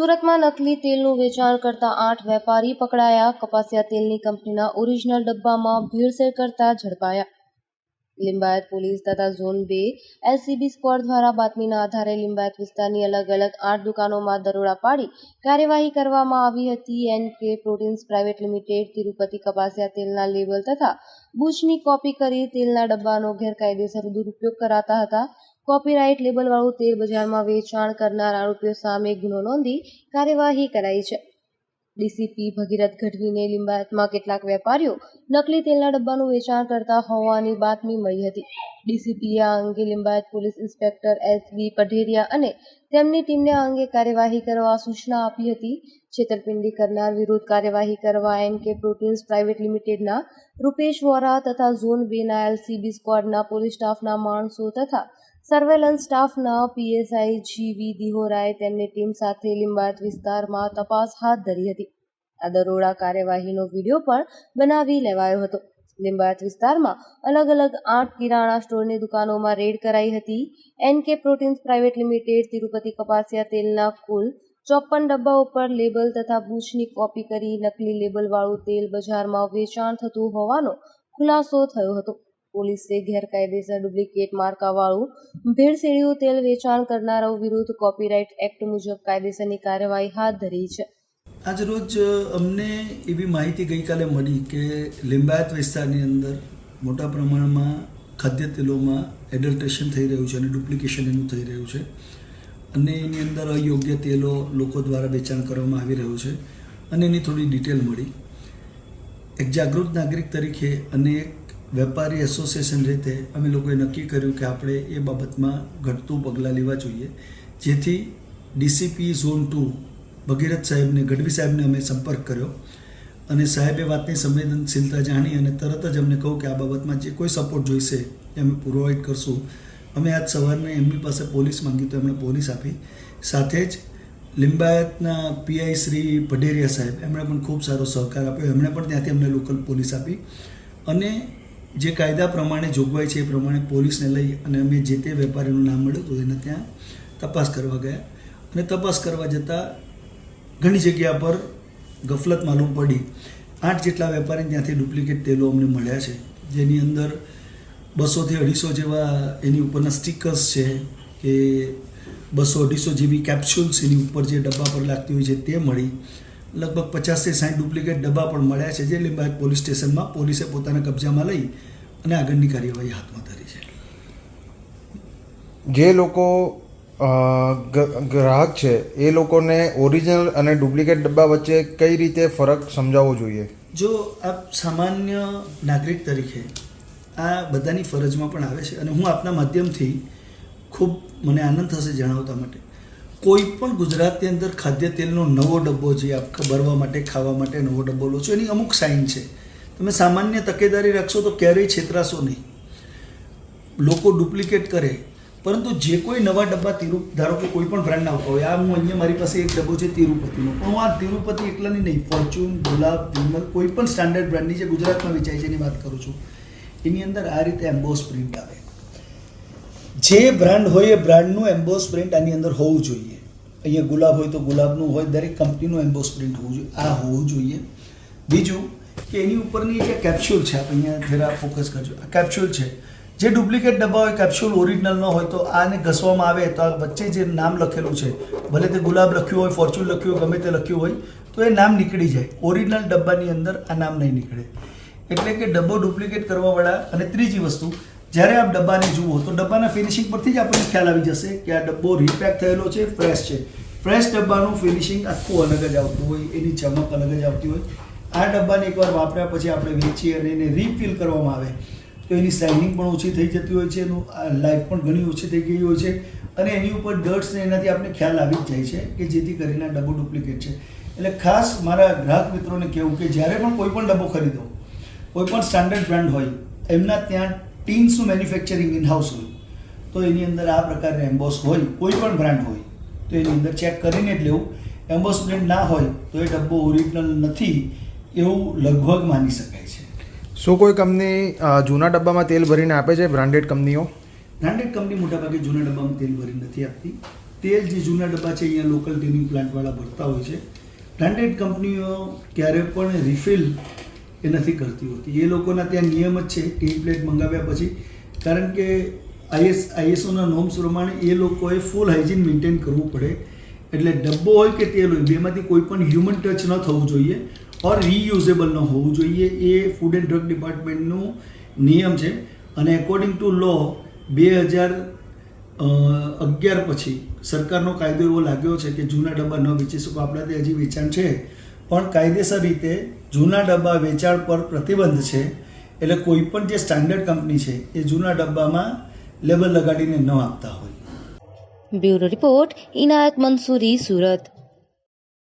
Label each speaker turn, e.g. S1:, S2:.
S1: સુરતમાં નકલી તેલનું વેચાણ કરતા આઠ વેપારી પકડાયા. કપાસિયા તેલની કંપનીના ઓરિજિનલ ડબ્બામાં ભેળસેળ કરતા ઝડપાયા. લિંબાયત પોલીસ તથા ઝોન બે એલસીબી સ્કવોડ દ્વારા બાતમીના આધારે લિંબાયત વિસ્તારની અલગ અલગ આઠ દુકાનોમાં દરોડા પાડી કાર્યવાહી કરવામાં આવી હતી. N K proteins private limited, Tirupati કપાસિયા તેલના લેબલ તથા બુચની કોપી કરી તેલના ડબ્બાનો ગેરકાયદેસર દુરુપયોગ કરાતા હતા. કોપીરાઇટ લેબલવાળું તેલ બજારમાં વેચાણ કરનાર આરોપીઓ સામે ગુનો નોંધી કાર્યવાહી કરાઈ છે. ડીસીપી ભગીરથ ગઢવીને લિંબાયતમાં કેટલાક વેપારીઓ નકલી તેલના ડબ્બાનું વેચાણ કરતા હોવાની બાતમી મળી હતી. ડીસીપીએ આ અંગે Limbayat police inspector S B Padheriya અને તેમની ટીમને આ અંગે કાર્યવાહી કરવા સૂચના આપી હતી. છેતરપિંડી કરનાર વિરુદ્ધ કાર્યવાહી કરવા એન કે પ્રોટીન્સ પ્રાઇવેટ લિમિટેડના રૂપેશ વોરા તથા ઝોન બેના એલસીબી સ્ક્વોડના પોલીસ સ્ટાફના માણસો તથા સર્વેલન્સ સ્ટાફના પીએસઆઈ જીવી દિહોરાએ તેમની ટીમ સાથે લિંબાયત વિસ્તારમાં તપાસ હાથ ધરી હતી. આ દરોડા કાર્યવાહીનો વીડિયો પણ બનાવી લેવાયો હતો. લિંબાયત વિસ્તારમાં અલગ અલગ આઠ કિરાણા સ્ટોરની દુકાનોમાં રેડ કરાઈ હતી. N K proteins private limited, Tirupati કપાસિયા તેલના કુલ ચોપન ડબ્બા ઉપર લેબલ તથા બૂચની કોપી કરી નકલી લેબલવાળું તેલ બજારમાં વેચાણ થતું હોવાનો ખુલાસો થયો હતો. પોલીસે ગેરકાયદેસર ડુપ્લિકેટ માર્કાવાળું ભેળસેળિયું તેલ વેચાણ કરનારાઓ વિરુદ્ધ કોપીરાઇટ એક્ટ મુજબ કાયદેસરની કાર્યવાહી હાથ ધરી છે.
S2: આજરોજ અમને એવી માહિતી ગઈકાલે મળી કે લિંબાયત વિસ્તારની અંદર મોટા પ્રમાણમાં ખાદ્ય તેલોમાં એડલ્ટ્રેશન થઈ રહ્યું છે અને ડુપ્લિકેશન એનું થઈ રહ્યું છે. અને એની અંદર અયોગ્ય તેલો લોકો દ્વારા વેચાણ કરવામાં આવી રહ્યું છે. અને એની થોડી ડિટેલ મળી. એક જાગૃત નાગરિક તરીકે અને એક વેપારી એસોસિએશન રીતે અમે લોકોએ નક્કી કર્યું કે આપણે એ બાબતમાં ઘટતું પગલાં લેવા જોઈએ. જેથી ડીસીપી ઝોન ટુ ભગીરથ સાહેબને, ગઢવી સાહેબને અમે સંપર્ક કર્યો. અને સાહેબે વાતની સંવેદનશીલતા જાણી અને તરત જ અમને કહું કે આ બાબતમાં જે કોઈ સપોર્ટ જોઈશે એ અમે પ્રોવાઈડ કરશું. અમે આજ સવારને એમની પાસે પોલીસ માંગી તો એમણે પોલીસ આપી. સાથે જ લિંબાયતના પીઆઈ શ્રી પઢેરિયા સાહેબ, એમણે પણ ખૂબ સારો સહકાર આપ્યો. એમણે પણ ત્યાંથી અમને લોકલ પોલીસ આપી. અને જે કાયદા પ્રમાણે જોગવાઈ છે એ પ્રમાણે પોલીસને લઈ અને અમે જે તે વેપારીનું નામ મળ્યું હતું એને ત્યાં તપાસ કરવા ગયા. અને તપાસ કરવા જતાં ઘણી જગ્યા પર ગફલત માલુમ પડી. આઠ જેટલા વેપારી ત્યાંથી ડુપ્લિકેટ તેલો અમને મળ્યા છે. જેની અંદર બસોથી અઢીસો જેવા એની ઉપરના સ્ટીકર્સ છે કે બસો અઢીસો જેવી કેપ્સ્યુલ્સ એની ઉપર જે ડબ્બા પર લાગતી હોય છે તે મળી. લગભગ પચાસથી સાઠ ડુપ્લિકેટ ડબ્બા પણ મળ્યા છે જે લીંબાયત પોલીસ સ્ટેશનમાં પોલીસે પોતાના કબજામાં લઈ અને આગળની કાર્યવાહી હાથમાં ધરી છે.
S3: જે લોકો ગ્રાહક છે એ લોકોને ઓરિજિનલ અને ડુપ્લિકેટ ડબ્બા વચ્ચે કઈ રીતે ફરક સમજાવવો જોઈએ?
S2: જો આપ સામાન્ય નાગરિક તરીકે આ બધાની ફરજમાં પણ આવે છે અને હું આપના માધ્યમથી ખૂબ મને આનંદ થશે જણાવતા માટે. કોઈ પણ ગુજરાતની અંદર ખાદ્ય તેલનો નવો ડબ્બો જે આપ ભરવા માટે, ખાવા માટે નવો ડબ્બો લો છો, એની અમુક સાઇન છે. તમે સામાન્ય તકેદારી રાખશો તો ક્યારેય છેતરાશો નહીં. લોકો ડુપ્લિકેટ કરે. પરંતુ જે કોઈ નવા ડબ્બા તિરુ, ધારો કે કોઈ પણ બ્રાન્ડના આવતા હોય, આ હું અહીંયા મારી પાસે એક ડબ્બો છે તિરુપતિનો. પણ હું આ તિરુપતિ એકલાની નહીં, ફોર્ચ્યુન, ગુલાબ, વિમલ, કોઈ પણ સ્ટાન્ડર્ડ બ્રાન્ડની જે ગુજરાતમાં વેચાય છે એની વાત કરું છું. એની અંદર આ રીતે એમ્બોસ પ્રિન્ટ આવે. જે બ્રાન્ડ હોય એ બ્રાન્ડનું એમ્બોસ પ્રિન્ટ આની અંદર હોવું જોઈએ. અહીંયા ગુલાબ હોય તો ગુલાબનું હોય, દરેક કંપનીનું એમ્બોસ પ્રિન્ટ હોવું જોઈએ. આ હોવું જોઈએ. બીજું કે એની ઉપરની જે કેપ્સ્યુલ છે આપણે અહીંયા જરા ફોકસ કરજો. આ કેપ્સ્યુલ છે. જે ડુપ્લિકેટ ડબ્બા હોય, કેપ્સ્યુલ ઓરિજિનલ ન હોય તો આને ઘસવામાં આવે તો આ વચ્ચે જે નામ લખેલું છે, ભલે તે ગુલાબ લખ્યું હોય, ફોર્ચ્યુન લખ્યું હોય, ગમે તે લખ્યું હોય, તો એ નામ નીકળી જાય. ઓરિજિનલ ડબ્બાની અંદર આ નામ નહીં નીકળે. એટલે કે ડબ્બો ડુપ્લિકેટ કરવાવાળા અને ત્રીજી વસ્તુ, જ્યારે આપ ડબ્બાને જુઓ તો ડબ્બાના ફિનિશિંગ પરથી જ આપણને ખ્યાલ આવી જશે કે આ ડબ્બો રીપેક થયેલો છે ફ્રેશ છે. ફ્રેશ ડબ્બાનું ફિનિશિંગ આખું અલગ જ આવતું હોય, એની ચમક અલગ જ આવતી હોય. આ ડબ્બાને એકવાર વાપર્યા પછી આપણે વેચીએ અને એને રિફિલ કરવામાં આવે. તો એની શાઇનિંગ પણ ઓછી થઈ જતી હોય છે, એનું લાઈફ પણ ઘણી ઓછી થઈ ગઈ હોય છે. અને એની ઉપર ડર્ટ્સ ને એનાથી આપણે ખ્યાલ આવી જ જાય છે કે જેથી કરીને આ ડબ્બો ડુપ્લિકેટ છે. એટલે ખાસ મારા ગ્રાહક મિત્રોને કહેવું કે જ્યારે પણ કોઈ પણ ડબ્બો ખરીદો કોઈ પણ સ્ટાન્ડર્ડ બ્રાન્ડ હોય એમના ત્યાં ટીન્સનું મેન્યુફેક્ચરિંગ ઇનહાઉસ હોય. તો એની અંદર આ પ્રકારે એમ્બોસ હોય કોઈ પણ બ્રાન્ડ હોય તો એની અંદર ચેક કરીને જ લેવું. એમ્બોસ બ્રાન્ડ ના હોય તો એ ડબ્બો ઓરિજિનલ નથી એવું લગભગ માની શકાય છે.
S3: શું કોઈ કંપની જૂના ડબ્બામાં તેલ ભરીને આપે છે બ્રાન્ડેડ કંપનીઓ?
S2: બ્રાન્ડેડ કંપની મોટાભાગે જૂના ડબ્બામાં તેલ ભરી નથી આપતી. તેલ જે જૂના ડબ્બા છે અહીંયા લોકલ ટીનિંગ પ્લાન્ટવાળા ભરતા હોય છે. બ્રાન્ડેડ કંપનીઓ ક્યારે પણ રિફિલ એ નથી કરતી હોતી. એ લોકોના ત્યાં નિયમ જ છે ટી પ્લેટ મંગાવ્યા પછી. કારણ કે આઈએસ આઈએસઓના નોર્મ્સ પ્રમાણે એ લોકોએ ફૂલ હાઇજીન મેન્ટેન કરવું પડે. એટલે ડબ્બો હોય કે તેલ હોય, બેમાંથી કોઈ પણ હ્યુમન ટચ ન થવું જોઈએ ઓર રીયુઝેબલ ન હોવું જોઈએ. એ ફૂડ એન્ડ ડ્રગ ડિપાર્ટમેન્ટનું નિયમ છે. અને એકોર્ડિંગ ટુ લો બે હજાર અગિયાર પછી સરકારનો કાયદો એવો લાગ્યો છે કે જૂના ડબ્બા ન વેચી શકો. આપણા ત્યાં હજી વેચાણ છે. પણ કાયદેસર રીતે જૂના ડબ્બા વેચાણ પર પ્રતિબંધ છે. એટલે કોઈ પણ જે સ્ટાન્ડર્ડ કંપની છે, એ જૂના ડબ્બામાં લેબલ લગાડીને ન આપતા હોય.
S1: Bureau report Inayat Mansuri, Surat.